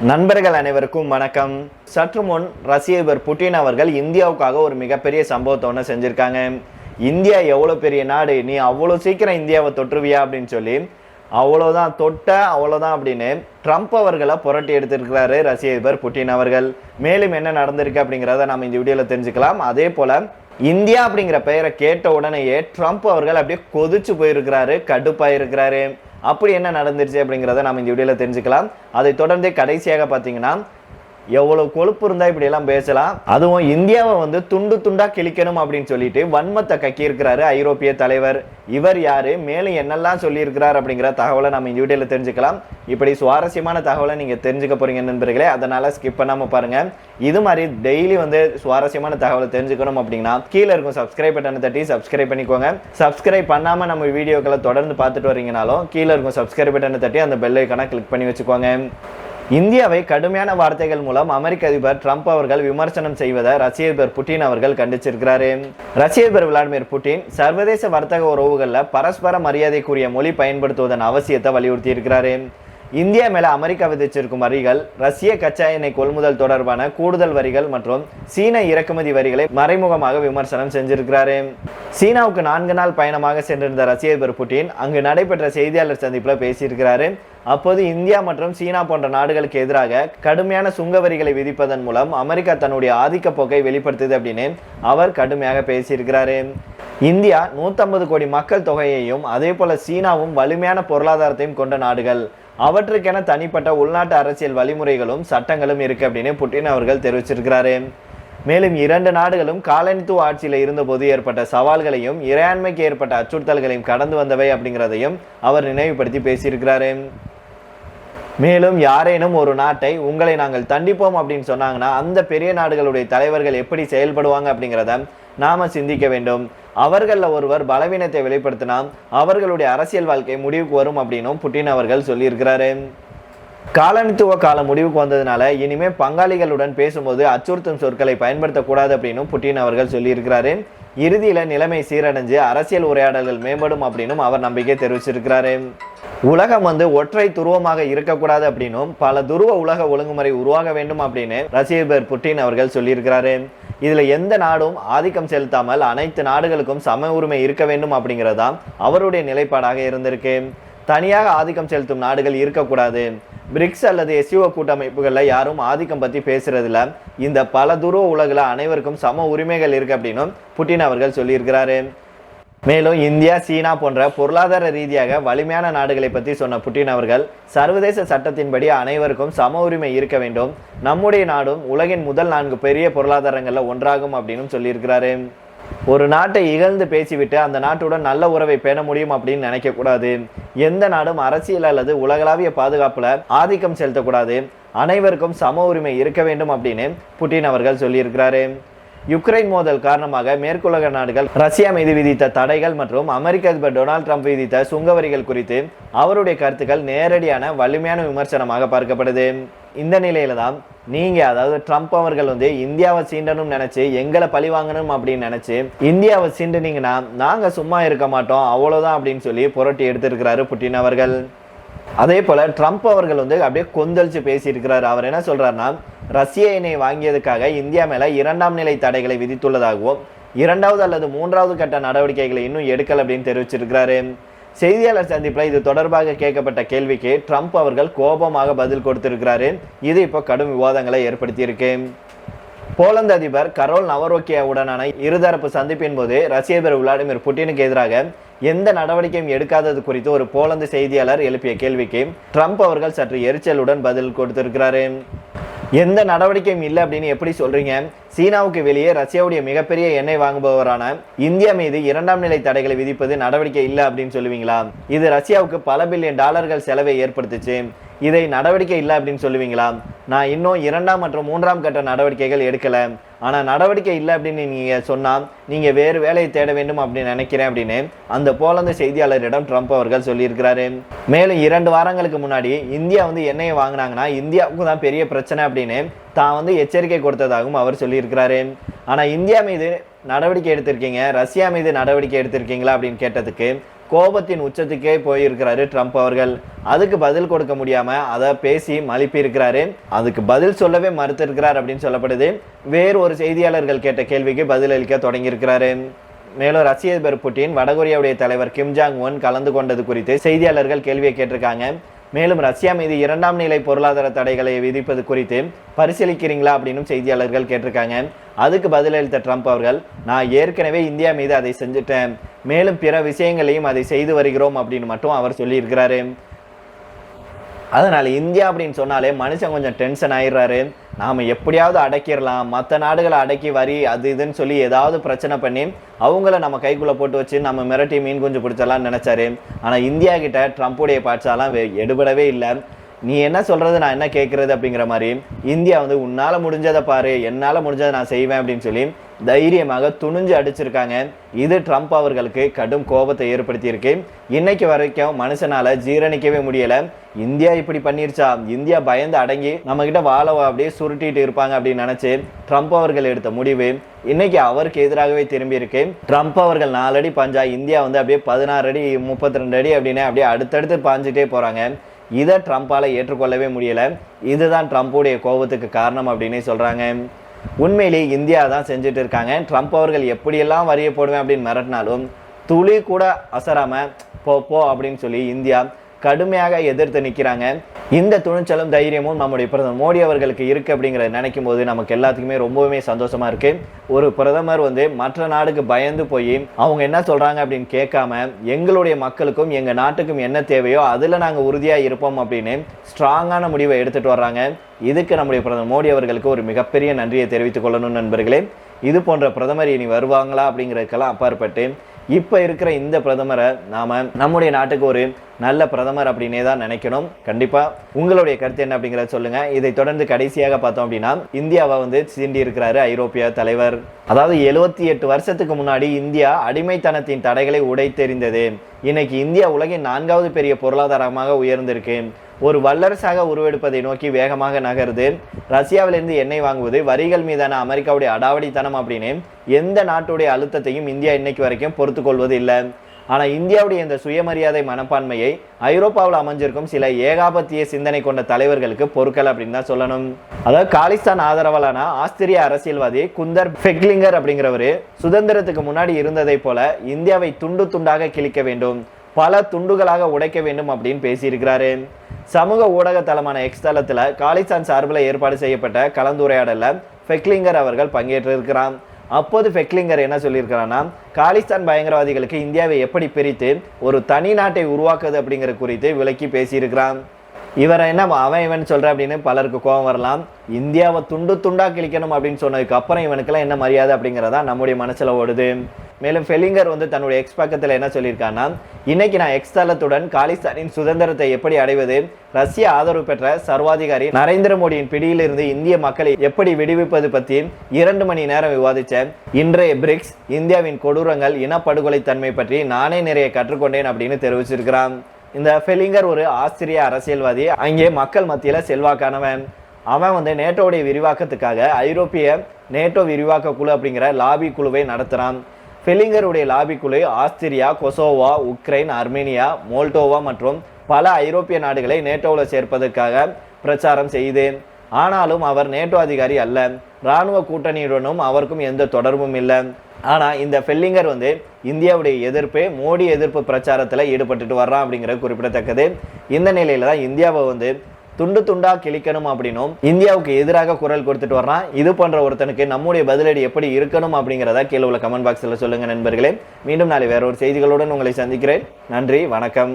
நண்பர்கள் அனைவருக்கும் வணக்கம். சற்று முன் ரஷ்ய அதிபர் புட்டின் அவர்கள் இந்தியாவுக்காக ஒரு மிகப்பெரிய சம்பவத்தை ஒன்று செஞ்சுருக்காங்க. இந்தியா எவ்வளோ பெரிய நாடு? நீ அவ்வளோ சீக்கிரம் இந்தியாவை தொற்றுவியா? அப்படின்னு சொல்லி அவ்வளோதான் தொட்ட அவ்வளோதான் அப்படின்னு ட்ரம்ப் அவர்களை புரட்டி எடுத்திருக்கிறாரு ரஷ்ய அதிபர் புட்டின் அவர்கள். மேலும் என்ன நடந்திருக்கு அப்படிங்கிறத நம்ம இந்த வீடியோவில் தெரிஞ்சுக்கலாம். அதே போல் இந்தியா அப்படிங்கிற பெயரை கேட்ட உடனேயே ட்ரம்ப் அவர்கள் அப்படியே கொதிச்சு போயிருக்கிறாரு கடுப்பாயிருக்கிறாரு. அப்படி என்ன நடந்துருச்சு அப்படிங்கிறத நம்ம இந்த வீடியோவில் தெரிஞ்சுக்கலாம். அதை தொடர்ந்து கடைசியாக பார்த்தீங்கன்னா எவ்வளவு கொழுப்பு இருந்தா இப்படி எல்லாம் பேசலாம்? அதுவும் இந்தியாவை வந்து துண்டு துண்டா கிழிக்கணும் அப்படின்னு சொல்லிட்டு வன்மத்தை கக்கி இருக்கிறாரு ஐரோப்பிய தலைவர். இவர் யாரு? மேலும் என்னெல்லாம் சொல்லியிருக்கிறார் அப்படிங்கிற தகவலை நம்ம இந்த வீடியோவில் தெரிஞ்சுக்கலாம். இப்படி சுவாரஸ்யமான தகவலை நீங்க தெரிஞ்சுக்க போறீங்க நண்பர்களே அதனால ஸ்கிப் பண்ணாம பாருங்க. இது மாதிரி டெய்லி வந்து சுவாரஸ்யமான தகவலை தெரிஞ்சுக்கணும் அப்படின்னா கீழே இருக்கும் சப்ஸ்கிரைப் பட்டனை தட்டி சப்ஸ்கிரைப் பண்ணிக்கோங்க. சப்ஸ்கிரைப் பண்ணாம நம்ம வீடியோக்களை தொடர்ந்து பார்த்துட்டு வரீங்கனாலும் கீழே இருக்கும் சப்ஸ்கிரைப் பட்டனை தட்டி அந்த பெல் ஐக்கான கிளிக் பண்ணி வச்சுக்கோங்க. இந்தியாவை கடுமையான வார்த்தைகள் மூலம் அமெரிக்க அதிபர் ட்ரம்ப் அவர்கள் விமர்சனம் செய்வதை ரஷ்ய அதிபர் புட்டின் அவர்கள் கண்டிச்சிருக்கிறாரு. ரஷ்ய அதிபர் விளாடிமிர் புட்டின் சர்வதேச வர்த்தக உறவுகளில் பரஸ்பர மரியாதைக்குரிய மொழி பயன்படுத்துவதன் அவசியத்தை வலியுறுத்தி இருக்கிறாரு இந்தியா மேல அமெரிக்கா விதிச்சிருக்கும் வரிகள் ரஷ்ய கச்சா எண்ணெய் கொள்முதல் தொடர்பான கூடுதல் வரிகள் மற்றும் சீன இறக்குமதி வரிகளை மறைமுகமாக விமர்சனம் செஞ்சிருக்கிறாரு. சீனாவுக்கு நான்கு நாள் பயணமாக சென்றிருந்த ரஷ்ய அதிபர் புட்டின் அங்கு நடைபெற்ற செய்தியாளர் சந்திப்பில் பேசியிருக்கிறாரு. அப்போது இந்தியா மற்றும் சீனா போன்ற நாடுகளுக்கு எதிராக கடுமையான சுங்க வரிகளை விதிப்பதன் மூலம் அமெரிக்கா தன்னுடைய ஆதிக்க போக்கை வெளிப்படுத்துது அப்படின்னு அவர் கடுமையாக பேசியிருக்கிறாரு. இந்தியா 150 கோடி மக்கள் தொகையையும் அதே போல சீனாவும் வலிமையான பொருளாதாரத்தையும் கொண்ட நாடுகள். அவற்றுக்கென தனிப்பட்ட உள்நாட்டு அரசியல் வழிமுறைகளும் சட்டங்களும் இருக்கு அப்படின்னு புட்டின் அவர்கள் தெரிவிச்சிருக்கிறாரு. மேலும் இரண்டு நாடுகளும் காலனித்துவ ஆட்சியில் இருந்தபோது ஏற்பட்ட சவால்களையும் இறையாண்மைக்கு ஏற்பட்ட அச்சுறுத்தல்களையும் கடந்து வந்தவை அப்படிங்கிறதையும் அவர் நினைவுபடுத்தி பேசியிருக்கிறாரு. மேலும் யாரேனும் ஒரு நாட்டை உங்களை நாங்கள் தண்டிப்போம் அப்படின்னு சொன்னாங்கன்னா அந்த பெரிய நாடுகளுடைய தலைவர்கள் எப்படி செயல்படுவாங்க அப்படிங்கிறத நாம சிந்திக்க வேண்டும். அவர்களில் ஒருவர் பலவீனத்தை வெளிப்படுத்தினா அவர்களுடைய அரசியல் வாழ்க்கை முடிவுக்கு வரும் அப்படின்னும் புட்டின் அவர்கள் சொல்லியிருக்கிறாரு. காலனித்துவ காலம் முடிவுக்கு வந்ததுனால இனிமே பங்காளிகளுடன் பேசும்போது அச்சுறுத்தும் சொற்களை பயன்படுத்தக்கூடாது அப்படின்னும் புட்டின் அவர்கள் சொல்லியிருக்கிறாரு. இறுதியில் நிலைமை சீரடைஞ்சு அரசியல் உரையாடல்கள் மேம்படும் அப்படின்னும் அவர் நம்பிக்கை தெரிவிச்சிருக்கிறாரு. உலகம் வந்து ஒற்றை துருவமாக இருக்கக்கூடாது அப்படின்னும் பல துருவ உலக ஒழுங்குமுறை உருவாக வேண்டும் அப்படின்னு ரஷ்ய புட்டின் அவர்கள் சொல்லியிருக்கிறாரு. இதில் எந்த நாடும் ஆதிக்கம் செலுத்தாமல் அனைத்து நாடுகளுக்கும் சம உரிமை இருக்க வேண்டும் அப்படிங்கிறதாம் அவருடைய நிலைப்பாடாக இருந்திருக்கு. தனியாக ஆதிக்கம் செலுத்தும் நாடுகள் இருக்கக்கூடாது. பிரிக்ஸ் அல்லது எஸ்யூஓ கூட்டமைப்புகளில் யாரும் ஆதிக்கம் பற்றி பேசுறதில்ல. இந்த பல துருவ உலகில் அனைவருக்கும் சம உரிமைகள் இருக்குது அப்படின்னும் புட்டின் அவர்கள் சொல்லியிருக்கிறாரு. மேலும் இந்தியா சீனா போன்ற பொருளாதார ரீதியாக வலிமையான நாடுகளை பற்றி சொன்ன புட்டின் அவர்கள் சர்வதேச சட்டத்தின்படி அனைவருக்கும் சம உரிமை இருக்க வேண்டும். நம்முடைய நாடும் உலகின் முதல் நான்கு பெரிய பொருளாதாரங்களில் ஒன்றாகும் அப்படின்னு சொல்லியிருக்கிறாரு. ஒரு நாட்டை இகழ்ந்து பேசிவிட்டு அந்த நாட்டுடன் நல்ல உறவை பேண முடியும் அப்படின்னு நினைக்கக்கூடாது எந்த நாடும் அரசியல் அல்லது உலகளாவிய பாதுகாப்பில் ஆதிக்கம் செலுத்தக்கூடாது. அனைவருக்கும் சம உரிமை இருக்க வேண்டும் அப்படின்னு புட்டின் அவர்கள் சொல்லியிருக்கிறாரு. யுக்ரைன் மோதல் காரணமாக மேற்குலக நாடுகள் ரஷ்யா மீது விதித்த தடைகள் மற்றும் அமெரிக்க அதிபர் டொனால்ட் ட்ரம்ப் விதித்த சுங்க வரிகள் குறித்து அவருடைய கருத்துக்கள் நேரடியான வலிமையான விமர்சனமாக பார்க்கப்படுது. இந்த நிலையில தான் நீங்க அதாவது ட்ரம்ப் அவர்கள் வந்து இந்தியாவை சீண்டணும் நினைச்சு எங்களை பழி வாங்கணும் அப்படின்னு நினைச்சு இந்தியாவை சீண்டுனீங்கன்னா நாங்க சும்மா இருக்க மாட்டோம் அவ்வளவுதான் அப்படின்னு சொல்லி புரட்டி எடுத்திருக்கிறாரு புட்டின் அவர்கள். அதே போல ட்ரம்ப் அவர்கள் வந்து அப்படியே கொந்தளிச்சு பேசியிருக்கிறார். அவர் என்ன சொல்றாருன்னா ரஷ்ய எண்ணெய் வாங்கியதுக்காக இந்தியா மேலே இரண்டாம் நிலை தடைகளை விதித்துள்ளதாகவும் இரண்டாவது அல்லது மூன்றாவது கட்ட நடவடிக்கைகளை இன்னும் எடுக்கல அப்படின்னு தெரிவிச்சிருக்கிறாரு. செய்தியாளர் சந்திப்பில் இது தொடர்பாக கேட்கப்பட்ட கேள்விக்கு ட்ரம்ப் அவர்கள் கோபமாக பதில் கொடுத்திருக்கிறாரு. இது இப்போ கடும் விவாதங்களை ஏற்படுத்தியிருக்கு. போலந்து அதிபர் கரோல் நவரோக்கியாவுடனான இருதரப்பு சந்திப்பின் போது ரஷ்ய அதிபர் விளாடிமிர் புட்டினுக்கு எதிராக எந்த நடவடிக்கையும் எடுக்காதது குறித்து ஒரு போலந்து செய்தியாளர் எழுப்பிய கேள்விக்கு ட்ரம்ப் அவர்கள் சற்று எரிச்சலுடன் பதில் கொடுத்திருக்கிறாரு. எந்த நடவடிக்கையும் இல்லை அப்படின்னு எப்படி சொல்றீங்க? சீனாவுக்கு வெளியே ரஷ்யாவுடைய மிகப்பெரிய எண்ணெய் வாங்குபவரான இந்தியா மீது இரண்டாம் நிலை தடைகளை விதிப்பது நடவடிக்கை இல்லை அப்படின்னு சொல்லுவீங்களா? இது ரஷ்யாவுக்கு பல பில்லியன் டாலர்கள் செலவை ஏற்படுத்துச்சு. இதை நடவடிக்கை இல்லை அப்படின்னு சொல்லுவீங்களா? நான் இன்னும் இரண்டாம் மற்றும் மூன்றாம் கட்ட நடவடிக்கைகள் எடுக்கலை. ஆனால் நடவடிக்கை இல்லை அப்படின்னு நீங்கள் சொன்னால் நீங்கள் வேறு வேலையை தேட வேண்டும் அப்படின்னு நினைக்கிறேன் அப்படின்னு அந்த போலந்து செய்தியாளரிடம் ட்ரம்ப் அவர்கள் சொல்லியிருக்கிறாரு. மேலும் இரண்டு வாரங்களுக்கு முன்னாடி இந்தியா வந்து எண்ணெயை வாங்கினாங்கன்னா இந்தியாவுக்கு தான் பெரிய பிரச்சனை அப்படின்னு தான் வந்து எச்சரிக்கை கொடுத்ததாகவும் அவர் சொல்லியிருக்கிறாரு. ஆனால் இந்தியா மீது நடவடிக்கை எடுத்திருக்கீங்க ரஷ்யா மீது நடவடிக்கை எடுத்திருக்கீங்களா அப்படின்னு கேட்டதுக்கு கோபத்தின் உச்சத்துக்கே போயிருக்கிறாரு ட்ரம்ப் அவர்கள். அதுக்கு பதில் கொடுக்க முடியாம அதை பேசி மலிப்பியிருக்கிறாரு. அதுக்கு பதில் சொல்லவே மறுத்திருக்கிறார் அப்படின்னு சொல்லப்படுது. வேறு ஒரு செய்தியாளர்கள் கேட்ட கேள்விக்கு பதிலளிக்க தொடங்கியிருக்கிறாரு. மேலும் ரஷ்ய அதிபர் புட்டின் வடகொரியாவுடைய தலைவர் கிம் ஜாங் ஒன் கலந்து கொண்டது குறித்து செய்தியாளர்கள் கேள்வியை கேட்டிருக்காங்க. மேலும் ரஷ்யா மீது இரண்டாம் நிலை பொருளாதார தடைகளை விதிப்பது குறித்து பரிசீலிக்கிறீங்களா அப்படின்னு செய்தியாளர்கள் கேட்டிருக்காங்க. அதுக்கு பதிலளித்த ட்ரம்ப் அவர்கள் நான் ஏற்கனவே இந்தியா மீது அதை செஞ்சுட்டேன். மேலும் பிற விஷயங்களையும் அதை செய்து வருகிறோம் அப்படின்னு மட்டும் அவர் சொல்லியிருக்கிறாரு. அதனால் இந்தியா அப்படின்னு சொன்னாலே மனுஷன் கொஞ்சம் டென்ஷன் ஆயிடுறாரு. நாம் எப்படியாவது அடக்கிடலாம். மற்ற நாடுகளை அடக்கி வரி அது இதுன்னு சொல்லி ஏதாவது பிரச்சனை பண்ணி அவங்கள நம்ம கைக்குள்ளே போட்டு வச்சு நம்ம மிரட்டி மீன் குஞ்சு பிடிச்சலாம்னு நினச்சாரு. ஆனால் இந்தியா கிட்ட ட்ரம்ப்புடைய பாட்சாலாம் எடுபடவே இல்லை. நீ என்ன சொல்றது நான் என்ன கேட்கறது அப்படிங்கிற மாதிரி இந்தியா வந்து உன்னால முடிஞ்சதை பாரு என்னால முடிஞ்சதை நான் செய்வேன் அப்படின்னு சொல்லி தைரியமாக துணிஞ்சு அடிச்சிருக்காங்க. இது ட்ரம்ப் அவர்களுக்கு கடும் கோபத்தை ஏற்படுத்தியிருக்கு. இன்னைக்கு வரைக்கும் மனுஷனால ஜீரணிக்கவே முடியல. இந்தியா இப்படி பண்ணிருச்சா? இந்தியா பயந்து அடங்கி நம்ம கிட்ட வாழ அப்படியே சுருட்டிட்டு இருப்பாங்க அப்படின்னு நினைச்சு ட்ரம்ப் அவர்கள் எடுத்த முடிவு இன்னைக்கு அவருக்கு எதிராகவே திரும்பி இருக்கு ட்ரம்ப் அவர்கள் நாலு அடி பாஞ்சா இந்தியா வந்து அப்படியே பதினாறு அடி முப்பத்தி ரெண்டு அடி அப்படின்னு அப்படியே அடுத்தடுத்து பாஞ்சிட்டே போறாங்க. இதை ட்ரம்ப்பால் ஏற்றுக்கொள்ளவே முடியலை. இதுதான் ட்ரம்ப்புடைய கோபத்துக்கு காரணம் அப்படின்னே சொல்கிறாங்க உண்மையிலேயே இந்தியா தான் செஞ்சுட்டு இருக்காங்க. ட்ரம்ப் அவர்கள் எப்படியெல்லாம் வரிய போடுவேன் அப்படின்னு மிரட்டினாலும் துளி கூட அசராமல் போ போ அப்படின்னு சொல்லி இந்தியா கடுமையாக எதிர்த்து நிற்கிறாங்க இந்த துணிச்சலும் தைரியமும் நம்முடைய பிரதமர் மோடி அவர்களுக்கு இருக்கு அப்படிங்கிறத நினைக்கும் போது நமக்கு எல்லாத்துக்குமே ரொம்பவுமே சந்தோஷமா இருக்கு. ஒரு பிரதமர் வந்து மற்ற நாடுக்கு பயந்து போய் அவங்க என்ன சொல்றாங்க அப்படின்னு கேட்காம எங்களுடைய மக்களுக்கும் எங்க நாட்டுக்கும் என்ன தேவையோ அதுல நாங்க உறுதியா இருப்போம் அப்படின்னு ஸ்ட்ராங்கான முடிவை எடுத்துட்டு வர்றாங்க. இதுக்கு நம்முடைய பிரதமர் மோடி அவர்களுக்கு ஒரு மிகப்பெரிய நன்றியை தெரிவித்துக் கொள்ளணும் நண்பர்களே. இது போன்ற பிரதமர் இனி வருவாங்களா அப்படிங்கிறதுக்கெல்லாம் அப்பாற்பட்டு இப்போ இருக்கிற இந்த பிரதமரை நாம் நம்முடைய நாட்டுக்கு ஒரு நல்ல பிரதமர் அப்படின்னே தான் நினைக்கணும். கண்டிப்பாக உங்களுடைய கருத்து என்ன அப்படிங்கிறத சொல்லுங்கள் இதை தொடர்ந்து கடைசியாக பார்த்தோம் அப்படின்னா இந்தியாவை வந்து சீண்டி இருக்கிறாரு ஐரோப்பிய தலைவர். அதாவது எழுபத்தி எட்டு வருஷத்துக்கு முன்னாடி இந்தியா அடிமைத்தனத்தின் தடைகளை உடைத்தெறிந்தது. இன்னைக்கு இந்தியா உலகின் நான்காவது பெரிய பொருளாதாரமாக உயர்ந்திருக்கு. ஒரு வல்லரசாக உருவெடுப்பதை நோக்கி வேகமாக நகருது ரஷ்யாவிலிருந்து எண்ணெய் வாங்குவது வரிகள் மீதான அமெரிக்காவுடைய அடாவடித்தனம் அப்படின்னு எந்த நாட்டுடைய அழுத்தத்தையும் இந்தியா இன்னைக்கு வரைக்கும் பொறுத்து கொள்வது இல்லை. ஆனால் இந்தியாவுடைய இந்த சுயமரியாதை மனப்பான்மையை ஐரோப்பாவில் அமைஞ்சிருக்கும் சில ஏகாபத்திய சிந்தனை கொண்ட தலைவர்களுக்கு பொறுக்கல் அப்படின்னு தான் சொல்லணும். அதாவது காலிஸ்தான் ஆதரவாளான ஆஸ்திரிய அரசியல்வாதி குந்தர் ஃபெக்லிங்கர் அப்படிங்கிறவரு சுதந்திரத்துக்கு முன்னாடி இருந்ததை போல இந்தியாவை துண்டு துண்டாக கிழிக்க வேண்டும். பல துண்டுகளாக உடைக்க வேண்டும் அப்படின்னு பேசியிருக்கிறாரு. சமூக ஊடக தளமான எக்ஸ் தளத்தில் காலிஸ்தான் சார்பில் ஏற்பாடு செய்யப்பட்ட கலந்துரையாடலில் ஃபெக்லிங்கர் அவர்கள் பங்கேற்றிருக்கிறார். அப்போது ஃபெக்லிங்கர் என்ன சொல்லியிருக்கிறான்னா காலிஸ்தான் பயங்கரவாதிகளுக்கு இந்தியாவை எப்படி பிரித்து ஒரு தனி நாட்டை உருவாக்குது அப்படிங்கிற குறித்து விளக்கி பேசியிருக்கிறான் இவரை என்ன அவன் இவன் சொல்கிற அப்படின்னு பலருக்கு கோபம் வரலாம். இந்தியாவை துண்டு துண்டாக கிழிக்கணும் அப்படின்னு சொன்னதுக்கு அப்புறம் இவனுக்கெல்லாம் என்ன மரியாதை அப்படிங்கிறதா நம்முடைய மனசில் ஓடுது. மேலும் ஃபெலிங்கர் வந்து தன்னுடைய எக்ஸ் பக்கத்தில் என்ன சொல்லியிருக்கான்னா இன்னைக்கு நான் எக்ஸ் தளத்துடன் காலிஸ்தானின் சுதந்திரத்தை எப்படி அடைவது? ரஷ்ய ஆதரவு பெற்ற சர்வாதிகாரி நரேந்திர மோடியின் பிடியிலிருந்து இந்திய மக்களை எப்படி விடுவிப்பது பற்றி இரண்டு மணி நேரம் விவாதித்த இன்றைய பிரிக்ஸ் இந்தியாவின் கொடூரங்கள் இனப்படுகொலை தன்மை பற்றி நானே நிறைய கற்றுக்கொண்டேன் அப்படின்னு தெரிவிச்சிருக்கிறான். இந்த ஃபெலிங்கர் ஒரு ஆஸ்திரிய அரசியல்வாதி. அங்கே மக்கள் மத்தியில் செல்வாக்கானவன். அவன் வந்து நேட்டோடைய விரிவாக்கத்துக்காக ஐரோப்பிய நேட்டோ விரிவாக்க குழு அப்படிங்கிற லாபி குழுவை நடத்துகிறான் ஃபெலிங்கருடைய லாபி குழு Austria Kosovo Ukraine Armenia Moldova மற்றும் பல ஐரோப்பிய நாடுகளை நேட்டோவில் சேர்ப்பதற்காக பிரச்சாரம் செய்தேன் ஆனாலும் அவர் நேட்டோ அதிகாரி அல்ல. இராணுவ கூட்டணியுடனும் அவருக்கும் எந்த தொடர்பும் இல்லை. ஆனால் இந்த ஃபெல்லிங்கர் வந்து இந்தியாவுடைய எதிர்ப்பு மோடி எதிர்ப்பு பிரச்சாரத்தில் ஈடுபட்டுட்டு வர்றான் அப்படிங்கிறது குறிப்பிடத்தக்கது. இந்த நிலையில் தான் இந்தியாவை வந்து துண்டு துண்டா கிழிக்கணும் அப்படின்னும் இந்தியாவுக்கு எதிராக குரல் கொடுத்துட்டு வர்றான். இது போன்ற ஒருத்தனுக்கு நம்முடைய பதிலடி எப்படி இருக்கணும் அப்படிங்கிறத கீழே உள்ள கமெண்ட் பாக்ஸில் சொல்லுங்க நண்பர்களே. மீண்டும் நாளை வேற ஒரு செய்திகளுடன் உங்களை சந்திக்கிறேன். நன்றி வணக்கம்.